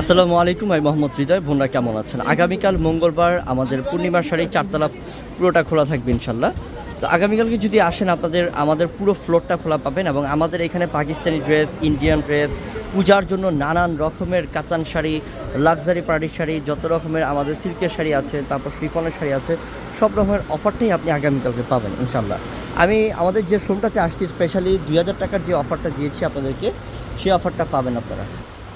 আসসালামু আলাইকুম, আমি মোহাম্মদ হৃদয়। বোনরা কেমন আছেন? আগামীকাল মঙ্গলবার আমাদের পূর্ণিমার শাড়ি চারতলা পুরোটা খোলা থাকবে ইনশাল্লাহ। তো আগামীকালকে যদি আসেন, আপনাদের, আমাদের পুরো ফ্লোরটা খোলা পাবেন এবং আমাদের এখানে পাকিস্তানি ড্রেস ইন্ডিয়ান ড্রেস, পূজার জন্য নানান রকমের কাতান শাড়ি লাক্সারি পার্টি শাড়ি, যত রকমের আমাদের সিল্কের শাড়ি আছে, তারপর শিফনের শাড়ি আছে, সব রকমের অফারটাই আপনি আগামীকালকে পাবেন ইনশাল্লাহ। আমি আমাদের যে শোরুমটাতে আসছি স্পেশালি দুই হাজার টাকার যে অফারটা দিয়েছি আপনাদেরকে, সেই অফারটা পাবেন আপনারা।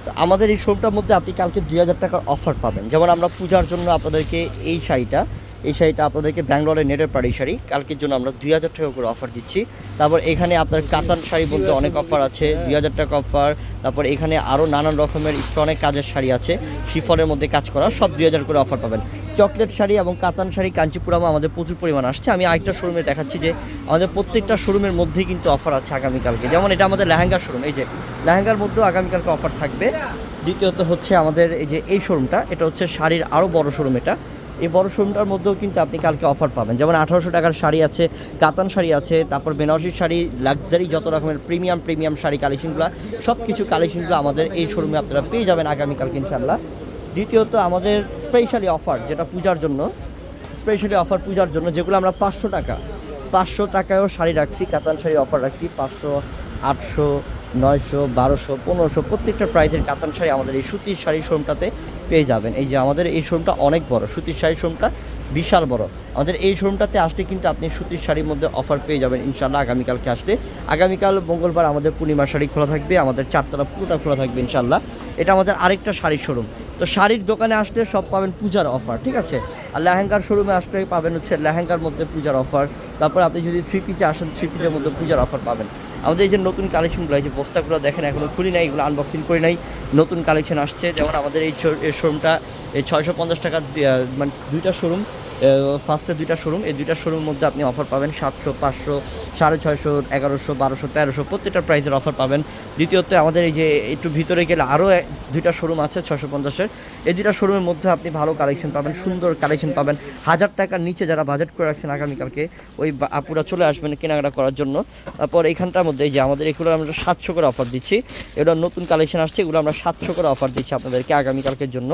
তো আমাদের এই শোরুমটার মধ্যে আপনি কালকে দুই হাজার টাকার অফার পাবেন। যেমন আমরা পূজার জন্য আপনাদেরকে এই শাড়িটা এই শাড়িটা আপনাদেরকে ব্যাঙ্গালোরের নেটের পাড়ি শাড়ি। কালকের জন্য আমরা দুই হাজার টাকা করে অফার দিচ্ছি। তারপর এখানে আপনার কাতান শাড়ি বলতে অনেক অফার আছে, দুই হাজার টাকা অফার তারপর এখানে আরও নানান রকমের অনেক কাজের শাড়ি আছে। শিফনের মধ্যে কাজ করা, সব দুই হাজার করে অফার পাবেন। চকলেট শাড়ি এবং কাতান শাড়ি কাঞ্চিপুরামে আমাদের প্রচুর পরিমাণ আসছে। আমি আরেকটা শোরুমে দেখাচ্ছি যে আমাদের প্রত্যেকটা শোরুমের মধ্যেই কিন্তু অফার আছে আগামীকালকে। যেমন এটা আমাদের লেহেঙ্গার শোরুম এই যে লেহেঙ্গার মধ্যেও আগামীকালকে অফার থাকবে। দ্বিতীয়ত হচ্ছে আমাদের এই যে এই শোরুমটা এটা হচ্ছে শাড়ির আরও বড় শোরুম এটা। এই বড় শোরুমটার মধ্যেও কিন্তু আপনি কালকে অফার পাবেন। যেমন আঠারোশো টাকার শাড়ি আছে, কাতান শাড়ি আছে, তারপর বেনারসির শাড়ি লাক্সারি যত রকমের প্রিমিয়াম প্রিমিয়াম শাড়ি কালেকশনগুলো সব কিছু কালেকশনগুলো আমাদের এই শোরুমে আপনারা পেয়ে যাবেন আগামীকালকে ইনশাল্লাহ দ্বিতীয়ত আমাদের স্পেশালি অফার যেটা পূজার জন্য স্পেশালি অফার পূজার জন্য, যেগুলো আমরা পাঁচশো টাকা, পাঁচশো টাকায়ও শাড়ি রাখছি, কাতান শাড়ি অফার রাখছি, পাঁচশো, আটশো নয়শো, বারোশো, পনেরোশো প্রত্যেকটা প্রাইসের কাতান শাড়ি আমাদের এই সুতির শাড়ি শোরুমটাতে পেয়ে যাবেন। এই যে আমাদের এই শোরুমটা অনেক বড়, সুতির শাড়ি শোরুমটা বিশাল বড়। আমাদের এই শোরুমটাতে আসলে কিন্তু আপনি সুতির শাড়ির মধ্যে অফার পেয়ে যাবেন ইনশাল্লাহ আগামীকালকে আসলে। আগামীকাল মঙ্গলবার আমাদের পূর্ণিমা শাড়ি খোলা থাকবে, আমাদের চারতলা পুরোটা খোলা থাকবে ইনশাল্লাহ এটা আমাদের আরেকটা শাড়ির শোরুম। তো শাড়ির দোকানে আসলে সব পাবেন পূজার অফার ঠিক আছে? আর লেহেঙ্গার শোরুমে আসলে পাবেন হচ্ছে লেহেঙ্গার মধ্যে পূজার অফার তারপর আপনি যদি থ্রি পিসে আসেন থ্রি পিসের মধ্যে পূজার অফার পাবেন। আমাদের এই যে নতুন কালেকশনগুলো এই যে বস্তাগুলো দেখেন এখনও খুলি নাই, এগুলো আনবক্সিং করি নাই, নতুন কালেকশন আসছে। যেমন আমাদের এই শোরুমটা এই ছয়শো পঞ্চাশ টাকার মানে দুইটা শোরুম ফার্স্টে দুইটা শোরুম এই দুইটা শোরুমের মধ্যে আপনি অফার পাবেন সাতশো, পাঁচশো, সাড়ে ছয়শো, এগারোশো, বারোশো, তেরোশো, প্রত্যেকটা প্রাইসের অফার পাবেন। দ্বিতীয়ত আমাদের এই যে একটু ভিতরে গেলে আরও দুইটা শোরুম আছে ছশো পঞ্চাশের। এই দুইটা শোরুমের মধ্যে আপনি ভালো কালেকশন পাবেন, সুন্দর কালেকশন পাবেন। হাজার টাকার নিচে যারা বাজেট করে রাখছেন আগামীকালকে, ওই আপুরা চলে আসবেন কেনাকাটা করার জন্য। তারপর এখানটার মধ্যে যে আমাদের এগুলো আমরা সাতশো করে অফার দিচ্ছি। এগুলো নতুন কালেকশন আসছে, এগুলো আমরা সাতশো করে অফার দিচ্ছি আপনাদেরকে আগামীকালকের জন্য।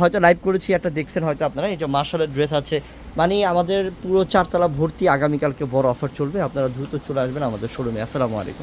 হয়তো লাইভ করেছি, একটা দেখছেন হয়তো আপনারা, এই যে মার্শালের ড্রেস আছে। মানে আমাদের পুরো চারতলা ভর্তি আগামীকালকে বড় অফার চলবে। আপনারা দ্রুত চলে আসবেন আমাদের শোরুমে আসসালামু আলাইকুম।